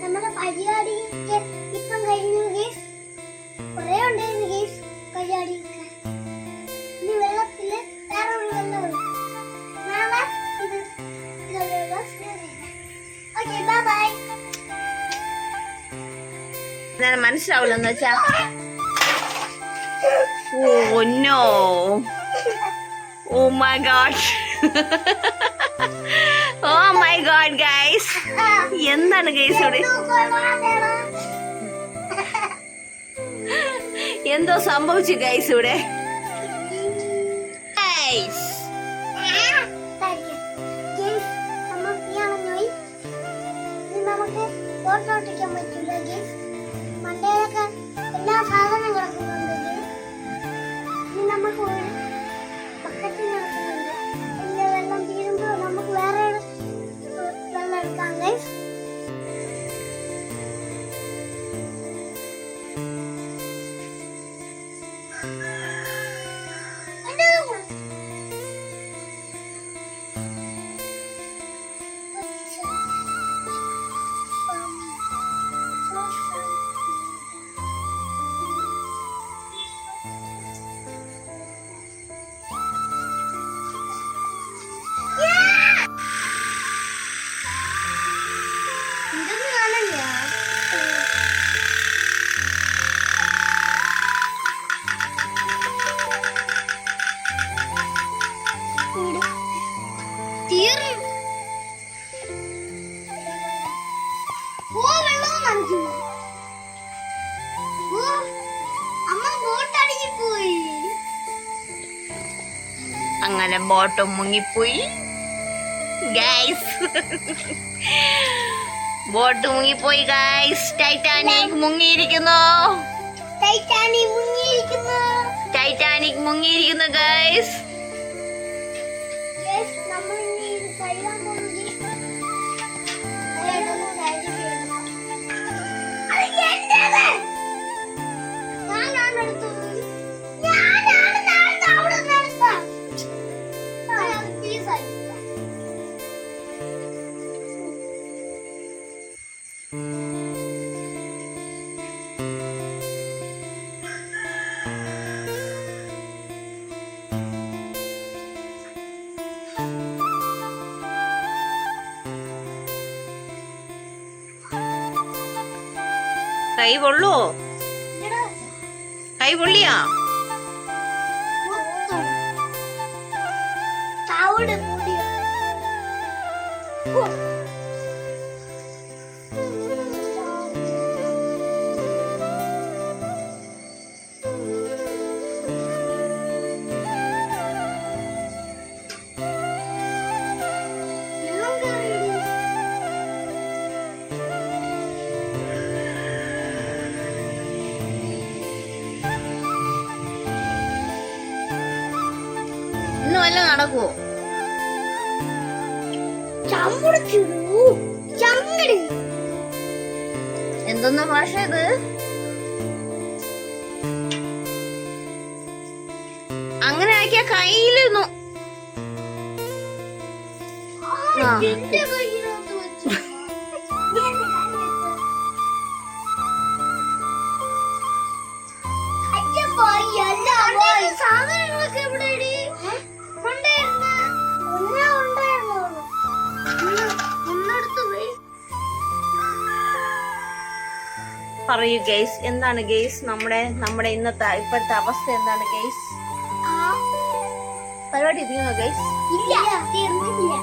നമ്മുടെ പരിപാടി ഇപ്പം കഴിഞ്ഞു ഗേസ്. കുറെ ഉണ്ടായിരുന്നു ഗേസ് പരിപാടി ഇനി വെള്ളത്തിൽ വേറെ ഒരു വെള്ളമുണ്ട് നാളെ ഇത് ഓക്കെ ബൈ ബൈ എന്താണ് മനസ്സിലാവില്ലെന്ന് വെച്ചാ? ഓ no oh my god oh my god guys എന്താണ് ഗൈസ് ഇവിടെ? എന്തോ സംഭവിച്ചു ഗൈസ് ഇവിടെ. നമുക്ക് ഫോട്ടോട്ടിക്കാൻ പറ്റില്ല എല്ലാ സാധനവും അങ്ങനെ ബോട്ടം മുങ്ങിപ്പോയി. ഗൈസ് ബോട്ട് മുങ്ങിപ്പോയി ഗൈസ് ടൈറ്റാനിക് മുങ്ങിയിരിക്കുന്നു. ടൈറ്റാനിക് മുങ്ങിയിരിക്കുന്നു. ടൈറ്റാനിക് മുങ്ങിയിരിക്കുന്നു ഗൈസ് Yes, കൈ പൊള്ളുവോ കൈ പൊള്ളിയാ ഇന്ന് എന്തെന്ന ഭാഷ ഇത്? അങ്ങനെ ആക്കിയ കയ്യിലിരുന്നു. ആ. പറയൂ ഗെയ്സ് എന്താണ് ഗെയ്സ് നമ്മുടെ നമ്മുടെ ഇന്നത്തെ ഇപ്പോഴത്തെ അവസ്ഥ എന്താണ് ഗെയ്സ് പരിപാടി തീർന്നോ ഗെയ്സ് ഇല്ല തീർന്നില്ല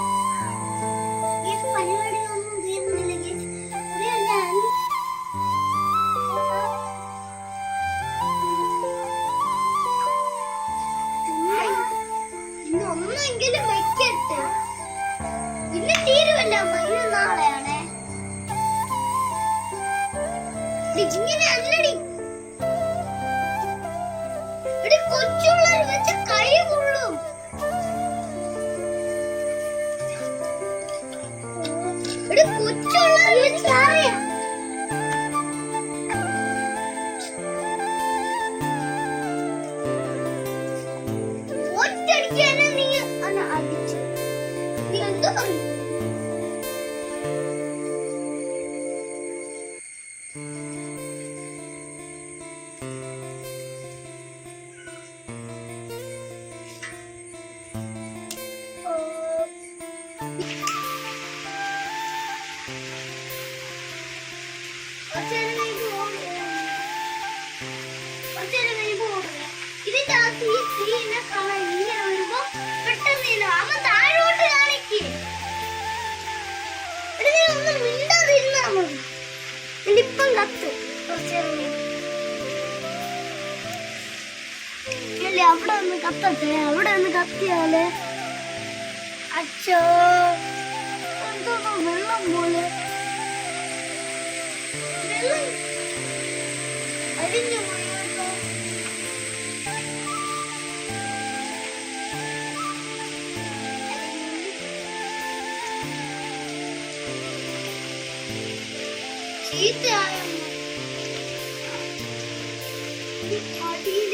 കത്തട്ടെ? അവിടെ ഒന്ന് കത്തിയാൽ? അച്ഛോ എന്തോന്നോ വെള്ളം പോലെ? അരിഞ്ഞു പോയി ചീത്തയായ? അടിയിൽ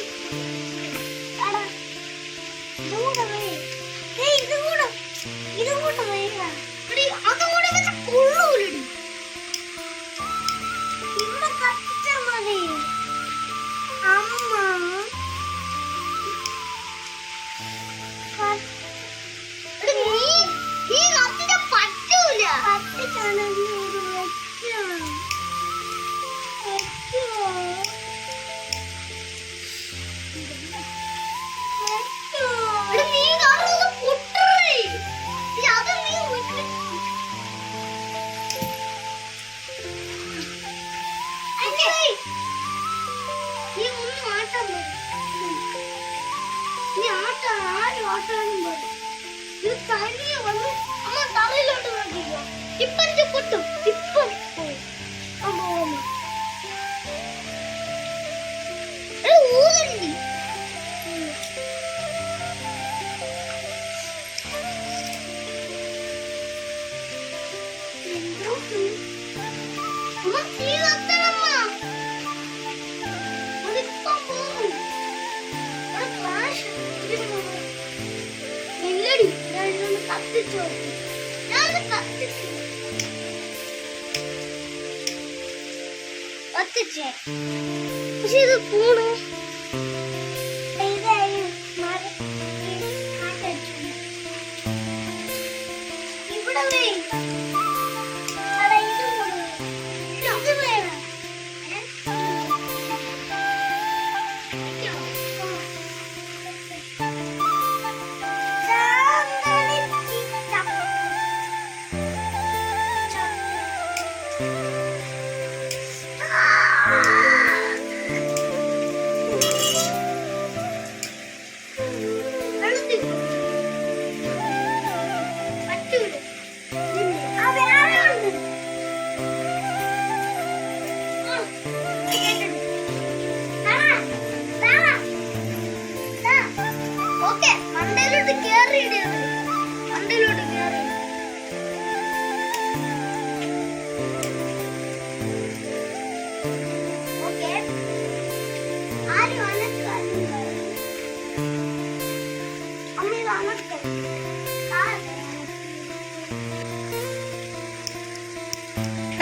കത്തിച്ചു ഞാൻ കത്തിച്ചു കത്തിച്ചേ പക്ഷെ ഇത് പോണേ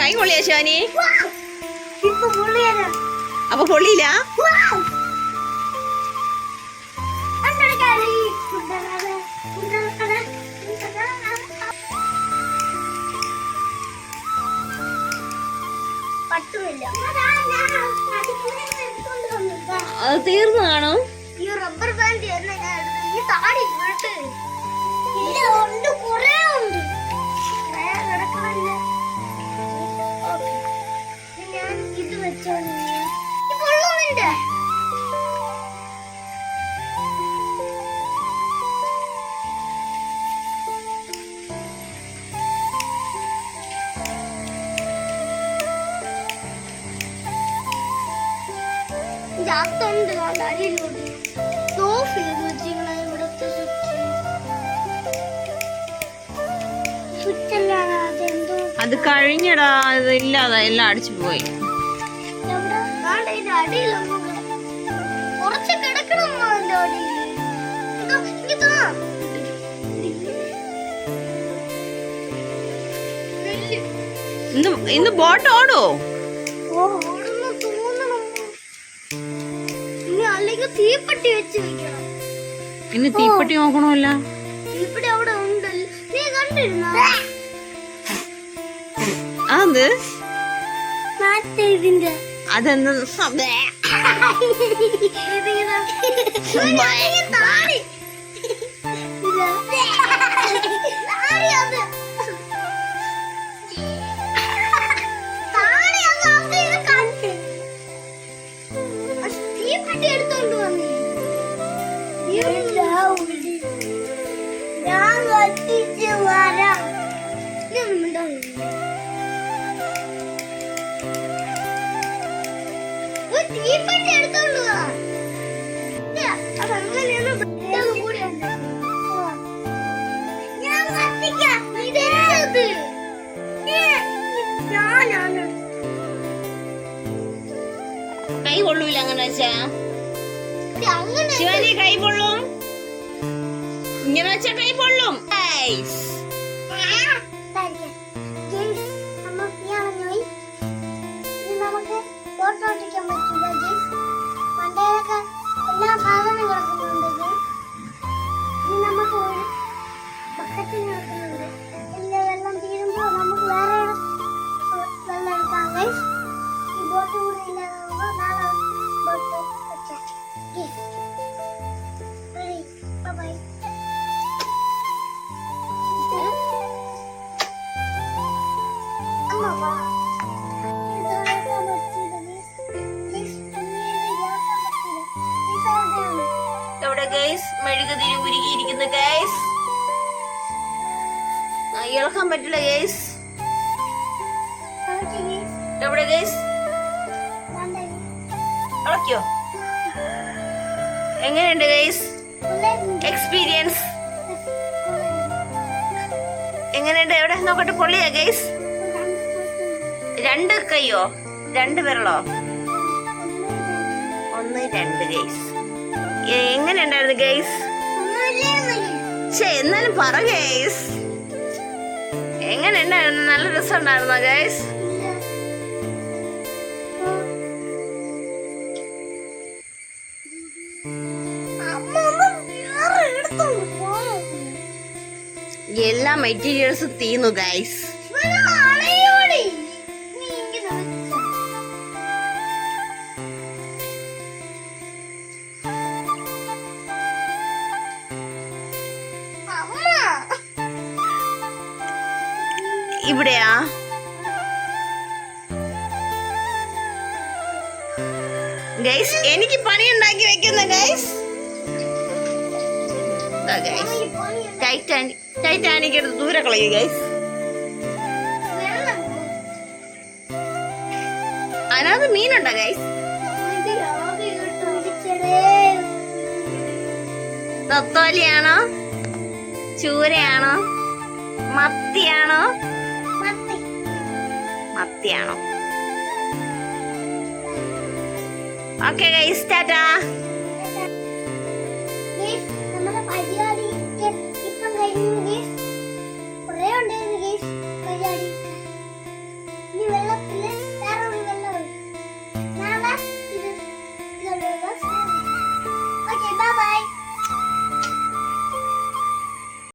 കൈ പൊള്ളിയാ ശിവാനി? അപ്പൊ പൊള്ളിയില്ല? തീർന്നു കാണോ. ഈ റബ്ബർ ബാൻഡ് ഈ താടി ചാത്തുണ്ട് കണ്ടാലില്ലോട്ട് സോഫ് ചെയ്ത് വെച്ചിങ്ങനെ ഇവിടുത്തെ അത് കഴിഞ്ഞടാ അത് ഇല്ലാതെ എല്ലാം അടിച്ചു പോയി. കുറച്ച് കിടക്കണം ഇന്ന് ഇന്ന് ബോട്ട് ഓടോ ഓ. തീപ്പെട്ടി വെച്ച് വെക്കണം. ഇന്ന് തീപ്പെട്ടി നോക്കണമല്ല? തീപ്പെട്ടി അവിടെ ഉണ്ട്. നീ കണ്ടിരുന്നോ? അത് ഇതിന്റെ. അതെന്താ? കൈ കൊള്ളൂല അങ്ങനെ വെച്ചാ? ശിവാനി കൈ ഇങ്ങനെ വെച്ചാ കൈ ഗൈസ് മെഴുകുതിരി ഇളക്കാൻ പറ്റില്ല ഗൈസ് എവിടെ ഗൈസ് ഇളക്കിയോ? എങ്ങനെയുണ്ട് ഗൈസ് എക്സ്പീരിയൻസ് എങ്ങനെയുണ്ട്? എവിടെ? നോക്കട്ടെ പൊള്ളിയാ ഗൈസ് രണ്ട് കൈയോ? രണ്ട് വിരളോ? ഒന്ന് രണ്ട് ഗൈസ്. എങ്ങനെയുണ്ടായിരുന്നു ഗൈസ്? ഛേ എന്നാലും പറ ഗൈസ്. എങ്ങനെയുണ്ടായിരുന്നു? നല്ല രസം ഉണ്ടായിരുന്നോ ഗൈസ്? എല്ലാ മെറ്റീരിയൽസും തീന്നു ഗൈസ്. ഗൈസ് എനിക്ക് പണി ഉണ്ടാക്കി വെക്കുന്ന ഗൈസ് ടൈറ്റാനിക് എടുത്ത് ദൂരെ കളയൂ ഗൈസ് അതിനകത്ത് മീനുണ്ടോ ഗൈസ് തത്തോലിയാണോ? ചൂരയാണോ? മത്തിയാണോ? മത്തിയാണോ? ഓക്കെ ഗൈസ് ടാറ്റാ നമ്മുടെ പരിപാടി ഇപ്പം കഴിഞ്ഞു